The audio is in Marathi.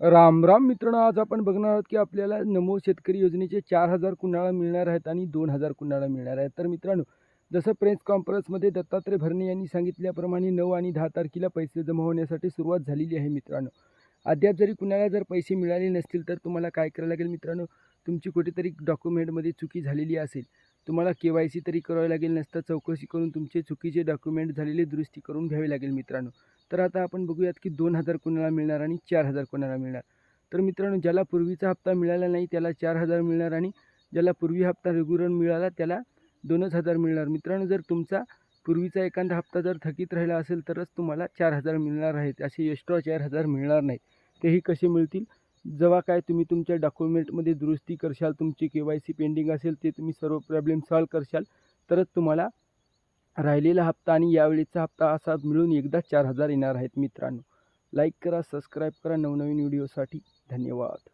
राम राम मित्रांनो आज आपण बघणार आहोत की आपल्याला नमो शेतकरी योजनेचे चार हजार कुणाळा मिळणार आहेत आणि दोन हजार कुणाळा मिळणार आहेत. तर मित्रांनो जसं प्रेस कॉन्फरन्समध्ये दत्तात्रय भरणे यांनी सांगितल्याप्रमाणे नऊ आणि दहा तारखेला पैसे जमा होण्यासाठी सुरुवात झालेली आहे मित्रांनो. अद्याप जरी कुणाला जर पैसे मिळाले नसतील तर तुम्हाला काय करायला लागेल मित्रांनो? तुमची कुठेतरी डॉक्युमेंटमध्ये चुकी झालेली असेल. तुम्हाला के वाय सी तरी करावी लागेल नसता चौकशी करून तुमचे चुकीचे डॉक्युमेंट झालेले दुरुस्ती करून घ्यावे लागेल मित्रांनो. तर आता आपण बघूयात की दोन हजार कोणाला मिळणार आणि चार हजार कोणाला मिळणार. तर मित्रांनो ज्याला पूर्वीचा हप्ता मिळाला नाही त्याला चार हजार मिळणार आणि ज्याला पूर्वी हप्ता रेग्युलर मिळाला त्याला दोनच हजार मिळणार. मित्रांनो जर तुमचा पूर्वीचा एखादा हप्ता जर थकीत राहिला असेल तरच तुम्हाला चार हजार मिळणार आहेत. असे एक्स्ट्रा चार हजार मिळणार नाहीत. तेही कसे मिळतील? जेव्हा काय तुम्ही तुमच्या डॉक्युमेंटमध्ये दुरुस्ती करशाल तुमची के वाय सी पेंडिंग असेल ते तुम्ही सर्व प्रॉब्लेम सॉल्व करशाल तरच तुम्हाला राहिलेला हप्ता आणि यावेळीचा हप्ता असा मिळून एकदा चार हजार येणार आहेत मित्रांनो. लाईक करा सबस्क्राईब करा नवनवीन व्हिडिओसाठी धन्यवाद.